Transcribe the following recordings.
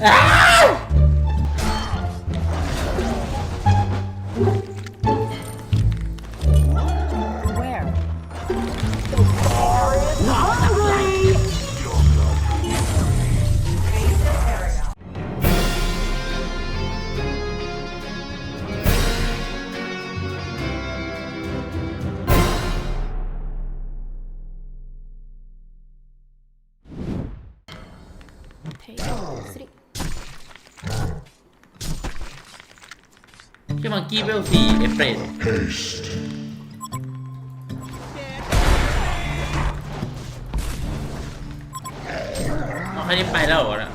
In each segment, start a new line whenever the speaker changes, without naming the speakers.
Ah! กี้เวลซีเอฟเฟรดเอาแค่นี้ไปแล้วเหรอนะ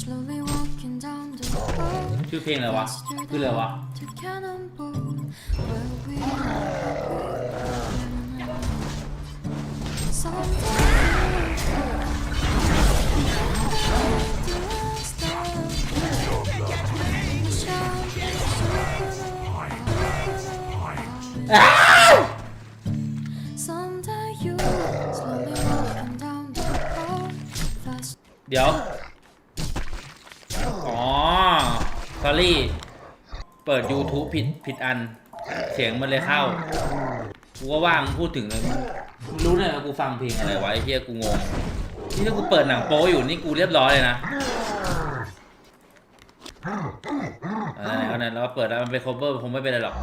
Slowly walking down the road
ชื่อเพลงอะไรวะ คืออะไรวะ เดี๋ยว อ๋อ s อรี่ เปิด YouTube ผิด ผิดอัน เสียงมันเลยเข้า กูก็ว่างพูดถึงเลยมึงรู้เลยว่ากูฟังเพลงอะไรวะไอ้เฮียกูงง นี่ถ้ากูเปิดหนังโป๊อยู่นี่กูเรียบร้อยเลยนะอะไรก็นั้นแล้วก็เปิดแล้วมันเป็น cover คงไม่เป็นไรหรอก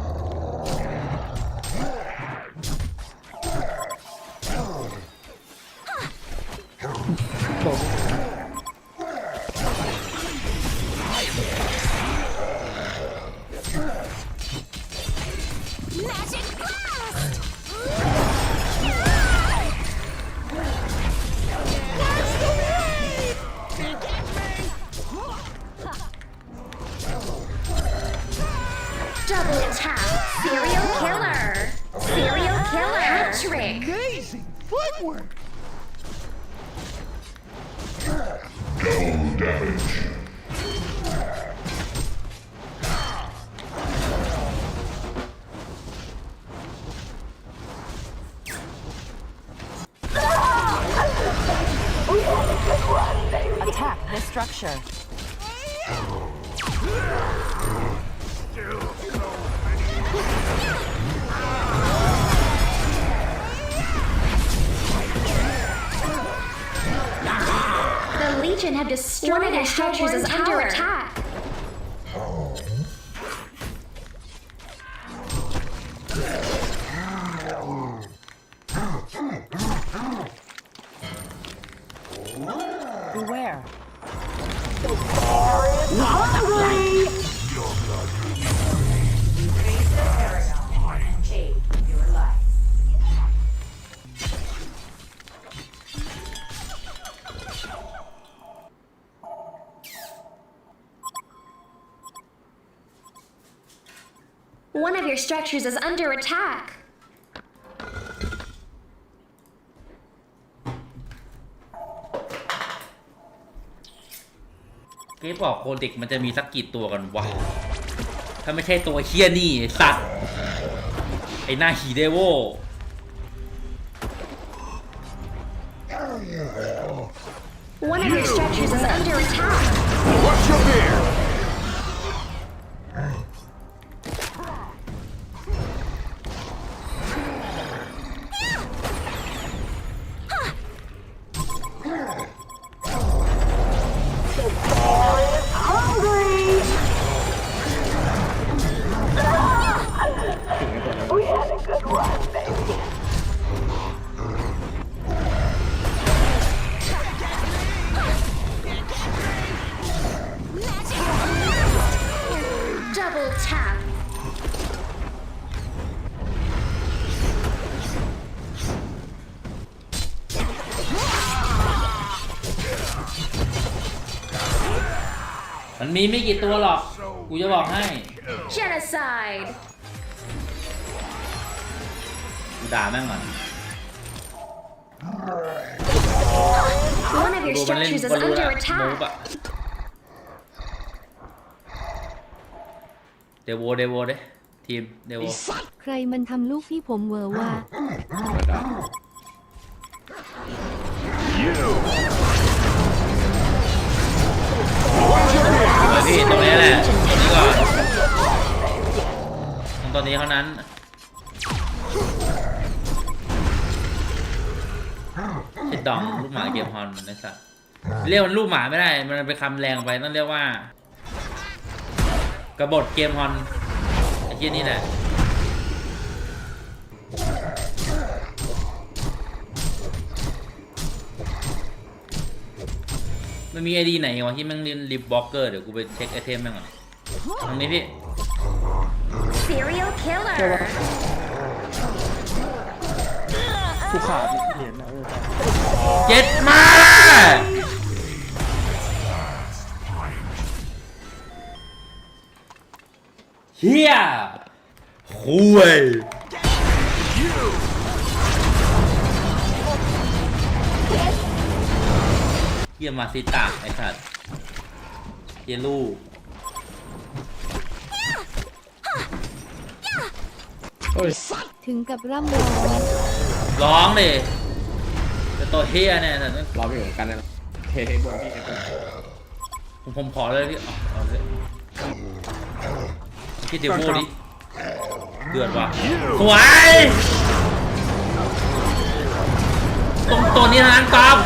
somewhere. Legion have destroyed One of their structures is under attack. One of your structures is under attack.
เก๊บอกโคเด็กมันจะมีสักกี่ตัวกันวะ ถ้าไม่ใช่ตัวเฮียนี่ไอ้สัตว์ ไอ้หน้าฮีเดโว
One of your structures is under attack.
What's your beer?
มันมีไม่กี่ตัวหรอก กูจะบอกให้
Genocide.
กูด่าแม่งก่อน
One of your
ดูมันเล่น
structures is
ก็รู้
under
แล้วมูฟ
attack.
อะเดโวเดโวเด้ทีมเดโว
ใครมันทำลูกพี่ผมเวอร์ว่า
You.
นนี้เท่านั้นชิดดองลูกหมาเกมฮอนไอ้สัสเรียกมันลูกหมาไม่ได้ มันเป็นคำแรงไปต้องเรียกว่า กระบฏเกมฮอนไอ้ที่นี่แหละมันมีไอดีไหนวะที่แม่งเรียนลิฟบล็อกเกอร์เดี๋ยวกูไปเช็คไอเทมแม่งก่อนตรงนี้พี่
Serial killer.
กูขาดเหรียญนะเออ
เจ็ดมาเฮียคุยเฮียมาซิตาไอ้สัตว์เฮียลูก
ถึงกับร่ำร้อง
ร้องเลยแต่ตัวเฮียเนี่ยแต่
รอพี่เหมือนกันนะเฮ้ยบนพี่เอ็ม
ผมผมขอเลยพี่เอาเอาเลยคิดเดี๋ยวพูดดิเดือดว่ะสวยตรงตัวนี้เท่านั้นกอล์ฟ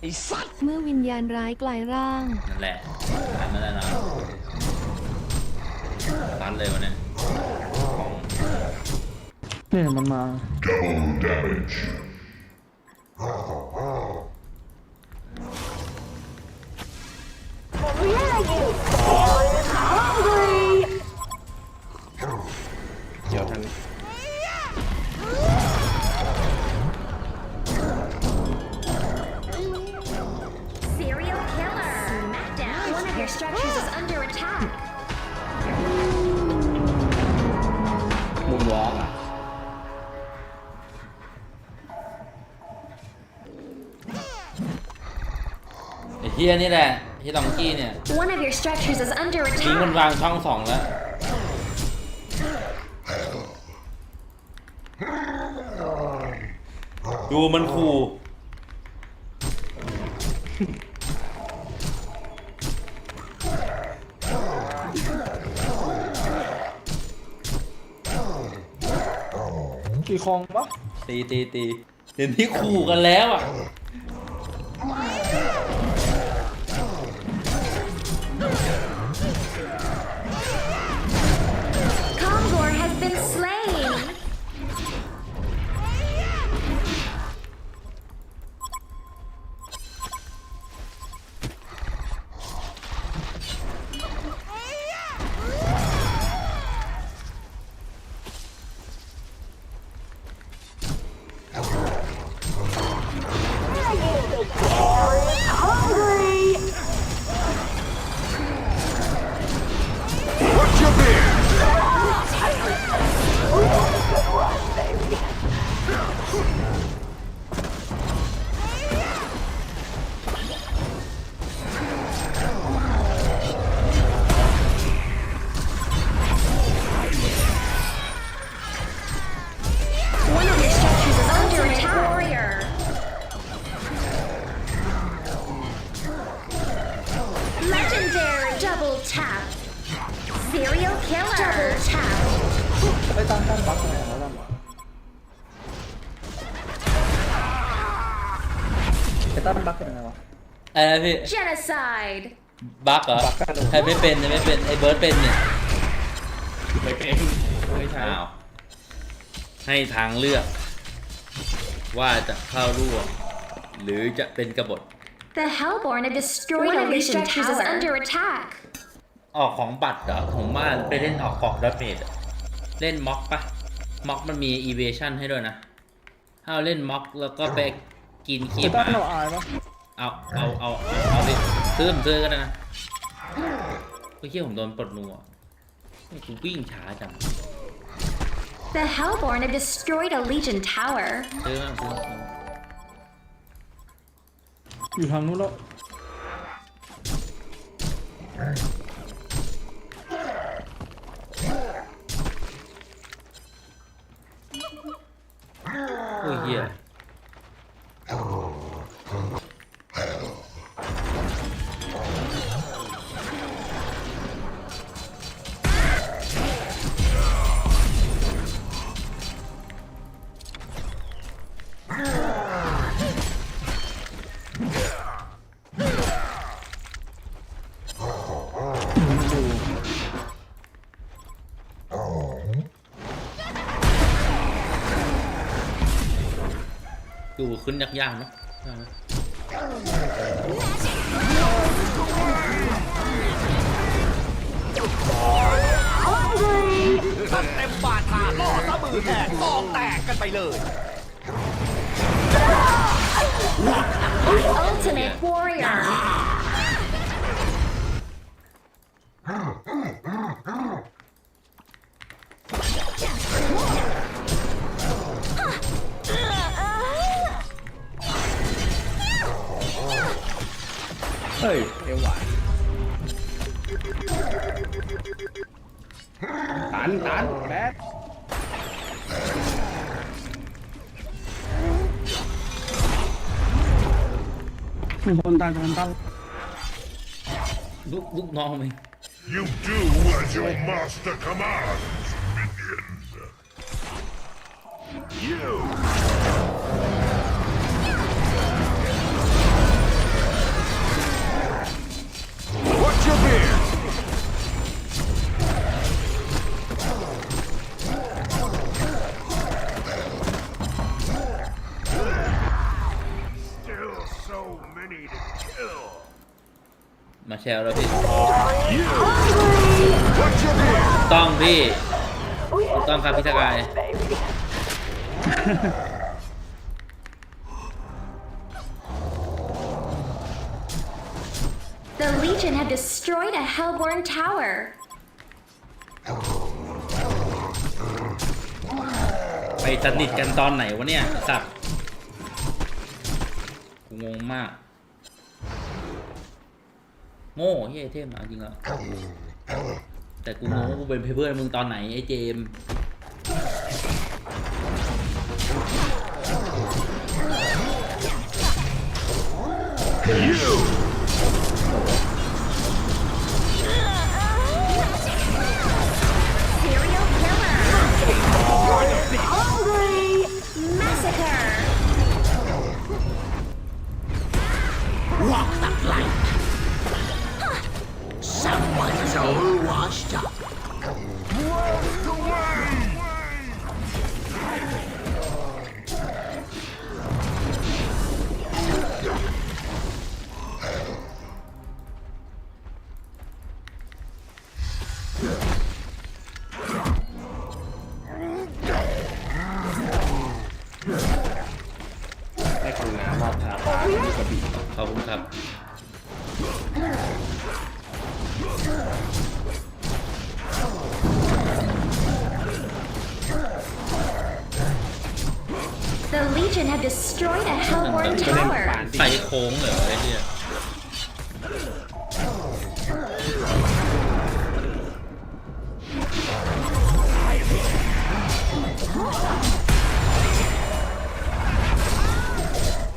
ไอ้สัตว์
เมื่อวิญญาณร้ายกลายร่าง
นั่นแหละทำไม่ได้นะตันเลยวันเนี้ยของ
เนี่ยมันมาเดี๋ยวทัน
Serial structures is under attack.
มุนวอล์กอะ
ไอ้เฮียนี่แหละเฮียดองกี้เนี่ย
One of your structures is under
ทิ้งมัน
attack.
วางช่องสองแล้ว ดูมันขู่
กี่คองปะ
ตีตีตีเห็นที่ขู่กันแล้วอะ
อะไรนะ
พี่
Genocide.
บั๊กเหรอ
บั๊กอะ
ใครไม่เป็นใครไม่เป็น ไอ้เบิร์ดเป็นเนี่ย
ไม่เป็นไม่ใช่
อ้าว ให้ทางเลือก ว่าจะเข้าร่วม หรือจะเป็นกบฏ
The Hellborn have destroyed
One
a
of your
Legion
structures is
tower.
under
attack.
ออกของบัตรเหรอผมว่าไปเล่นออกของดอทเมดเล่นม็อกปะม็อกมันมีอีเวชั่นให้ด้วยนะ ถ้าเราเล่นม็อกแล้วก็ไปกินคี
เซ
บ
ตัน
มา
เราอายปะ
เอาเอา เอา เอา เอาดิซื้อผมซื้อก็ได้นะเมื่อกี้ผมโดนปลดนัวเฮ้ยกูวิ่งช้าจัง
The Hellborn have destroyed a Legion tower.
ซื้อมาซื้อมา
อยู่ทางนู้นแล้ว
โอ้ยเหี้ย ขึ้นยากๆเนอะใช่ไหม
เต็มบาทาล่อซะมือแตกตองแตกกันไปเลย
Ultimate Warrior.
เฮ้ยเอวหวานตันตันแบดมีคนตายคนตั้ง
ลูกลูกน้องมึง
You do as your master commands, minion. You.
มาแชร์แล้วพี่
You. Watch your beard.
ต้องพี่ถูกต้องครับพี่สกาย
The Legion have destroyed a Hellborn tower.
ไปสนิทกันตอนไหนวะเนี่ยไอ้สัตว์กูงงมาก โง่เฮ้ยไอเทมเอาจริงแล้วแต่กูงงว่ากูเป็นเพื่อนมึงตอนไหนไอ้เจมส์
You.
Serial Killer. Massacre.
ไค้
งเหรอไอ้เหี้ย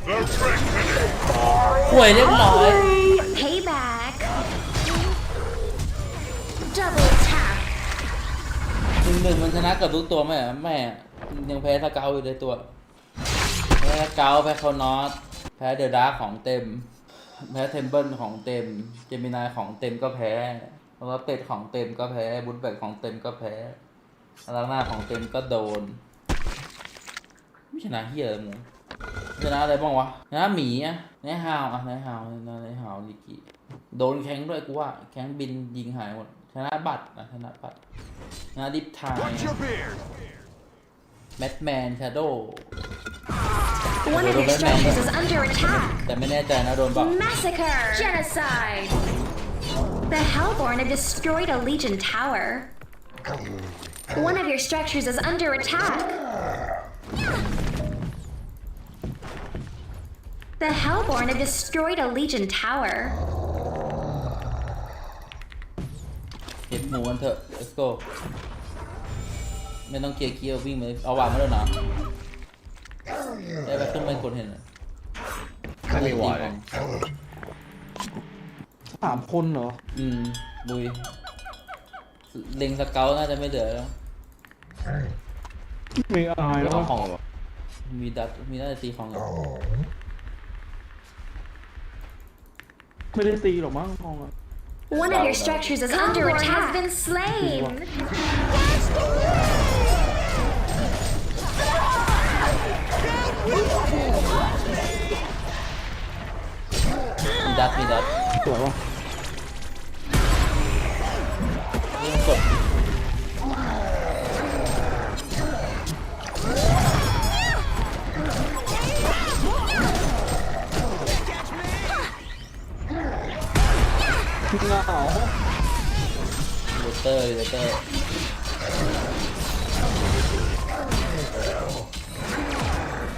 The reckoning.
ป่วยเรียบร้อย
Payback. Double tap.
หนึ่งหนึ่งมันชนะกับทุกตัวไหมอะแม่ยังแพ้สเกลอยู่เลยตัวแพ้สเกลแพ้คอนอสแพ้เดอะดาของเต็ม แพ้เทมเบิลของเต็ม เจมินายของเต็มก็แพ้แล้วก็เป็ดของเต็มก็แพ้บุญแบกของเต็มก็แพ้อาราหน้าของเต็มก็โดน ไม่ชนะเฮียเลยมึงชนะอะไรบ้างวะชนะหมีอะนายฮาวอะนายฮาวนายฮาวลิกิโดนแข้งด้วยกูว่า แข้งบินยิงหายหมด ชนะบัตรนะชนะบัตรชนะดิฟทาย แมทแมนชาโด
One of your structures is under attack.
แต่ไม่แน่ใจนะโดนบอก
Massacre! Genocide! The Hellborn have destroyed a Legion tower. One of your structures is under attack. The Hellborn have destroyed a Legion tower.
เก็บหมูกันเถอะ let's go ไม่ต้องเกียร์เกียร์วิ่งไปเอาวางมาแล้วนะได้ไปขึ้นไปกดเห็นอะ
ไม่มีวอร์ดเลย
สามคนเหรอ
อืมบุยเล็งสเกลน่าจะไม่เหลือแล้ว
ไม่อาย
แล้
แล้วว
ก็
วะ
ของแบบ
มีดัดมีน่าจะตีของอยู่
ไม่ได้ตีหรอกมั้งทองอะ
One of your structures is under attack. has been slain.
มีดัดมีดัด
สวย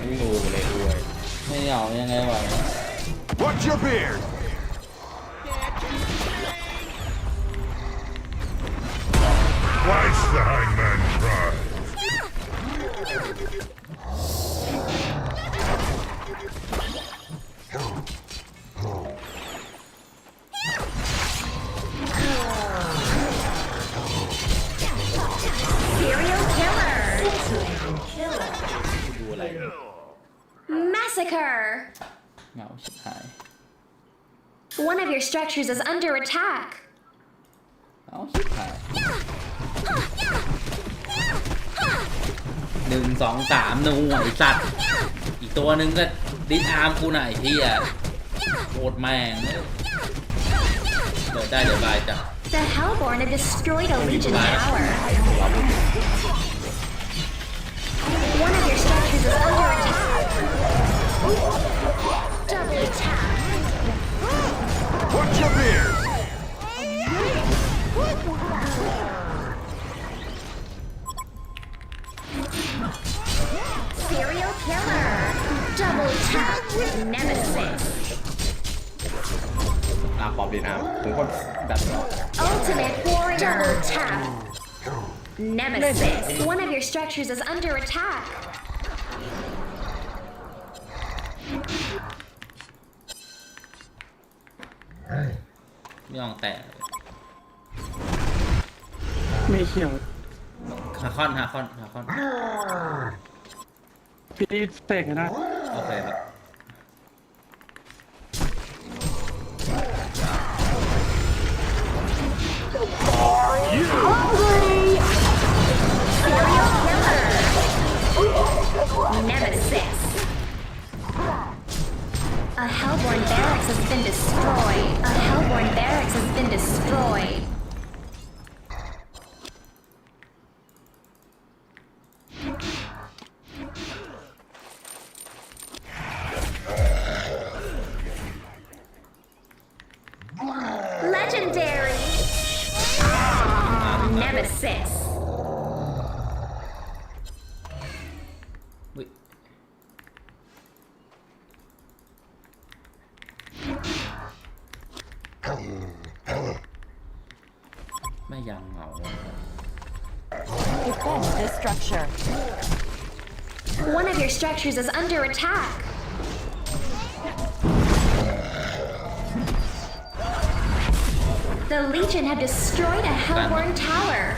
วะ
นี่มันกด
เหงา
ลูเตอร์ลูเตอร์
ไม่งูเลยด้วย
ไม่เหงายังไงวะ
What's your beard?
Twice the hangman tried.
Serial Massacre.
เหงาชิบหาย
One of your structures is under attack.
เอาชิบหาย หนึ่งสองสามหนูไอสัตว์ อีกตัวหนึ่งก็ดิสอาร์มกูหน่อยที่อะโคตรแม่งเลยเดี๋ยวได้เดี๋ยวบายจ้ะ
The Hellborn have destroyed a Legion
Bye.
tower. One of your structures is under attack. Double attack.
What's your beard?
Serial killer. Double attack. Nemesis.
อาปอบดีนะผมก็ดัดเนาะ
Ultimate warrior. Double tap. Nemesis. One of your structures is under attack.
ไม่ยองแตก
ไม่เขียว
ฮาคอนฮาคอนฮาคอน
พี่เสกนะ
โอเคครับ
Serial killer. Nemesis. A Hellborn barracks has been destroyed. A Hellborn barracks has been destroyed. Legendary. Ah, Nemesis. structures is under attack. The Legion have destroyed a Hellborn tower.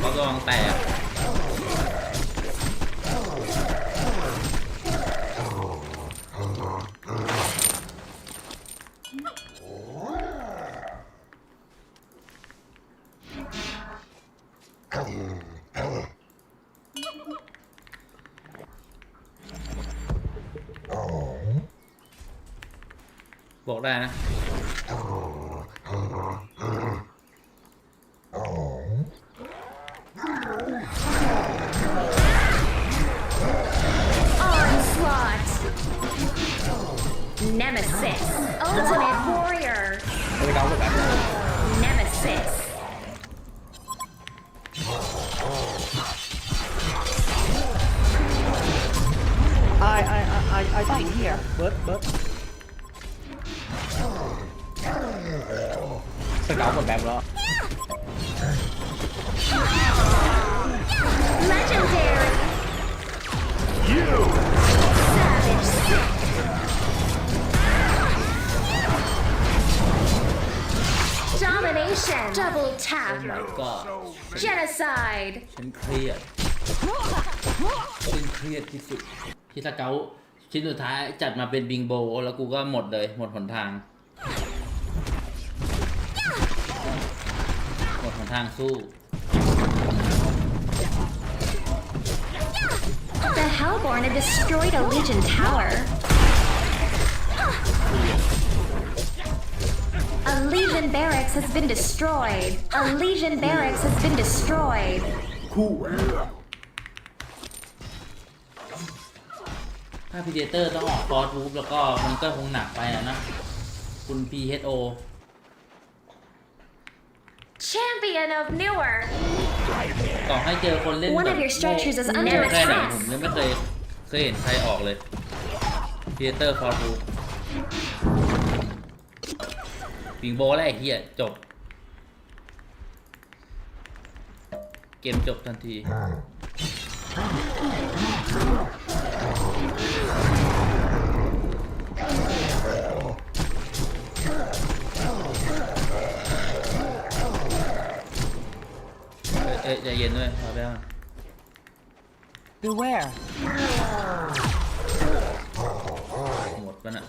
เขากำลังแตกบ ได้นะ
สเกลหมดแบ
บ
แล้ว
Legendary. Savage sick. Domination. Double tap.
ก็
Genocide.
ฉันเครียดฉันเครียดที่สุดที่สเกลชิ้นสุดท้ายจัดมาเป็นบิงโบ แล้วกูก็หมดเลย หมดหนทาง ทางสู้
The Hellborn have destroyed a Legion tower. A Legion barracks has been destroyed. A Legion barracks has been destroyed.
ถ้าพีเดเตอร์ต้องออกฟอร์ทูบแล้วก็มันก็คงหนักไปอะนะ คุณ PHO
Champion of Newer.
ต่อให้เจอคนเล่น
One
แบบ
of your structures is
โง่
under
แค่ไหน
attack
ผมยังไม่เคยเคยเห็นใครออกเลยพีเดเตอร์ฟอร์ทูบิงโบแล้วไอ้เหี้ยจบ เกมจบทันที อ้ยเอ้ยใจเย็นด้วยพอแล้ว
Beware.
หมดมันอะ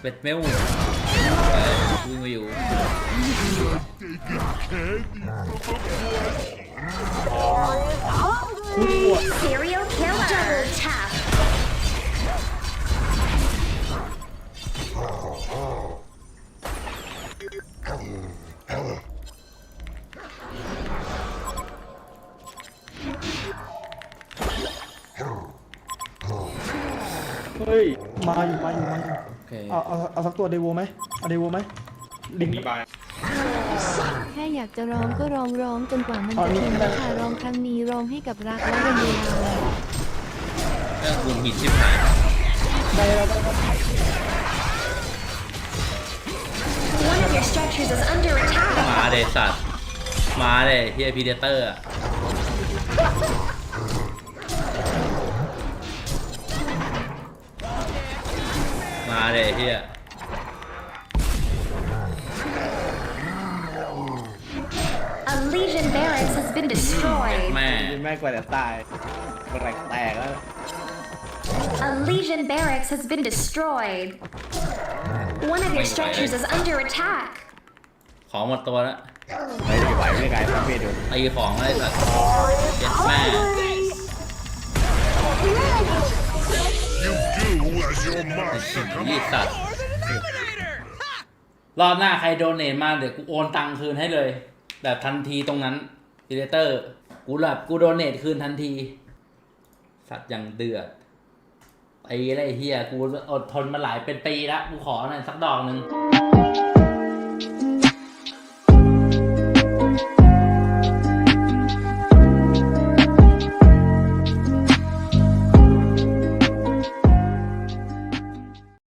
เป็ดเมลไปวิ่งมาอยู่
Serial killer. Double tap.
มาอยู่มาอยู่มาอยู่
โอเค
เอาเอาเอาสักตัวเดโวไหมเอาเดโวไหมลิง
มีบาย
แค่อยากจะร้องก็ร้องร้องจนกว่ามัน
อ๋อ
จะ
นี่
ถึง
ได้
ค่ะร้องครั้งนี้ร้องให้กับรักและวันเวลา
เรื่องคุณหินชิบหาย
ได้แล้วได้แล้ว
One of your structures is under
มา
attack.
เดสัตว์มาเดเฮียพีเดเตอร์อะ มาเดเฮีย
A Legion barracks has been destroyed.
แม่
มีแม่กว่าจะตายแตกแตกแล้ว
A Legion barracks has been destroyed. One of your structures is under attack.
ของหมดตัวแล้ว
ไม่ได้ไหวไม่ได้ไงประเภทอยู่
ตีของอะไรสัตว์เจ็ดแม่
do as your master
ยี่สัตว์รอบหน้าใครโดเนทมาเดี๋ยวกูโอนตังค์คืนให้เลย แบบทันทีตรงนั้นพีเลเตอร์ กูหลับกูโดเนทคืนทันที สัตว์ยังเดือดไอ้ไรเฮียกูอดทนมาหลายเป็นปีละกูขอหน่อยสักดอกหนึ่ง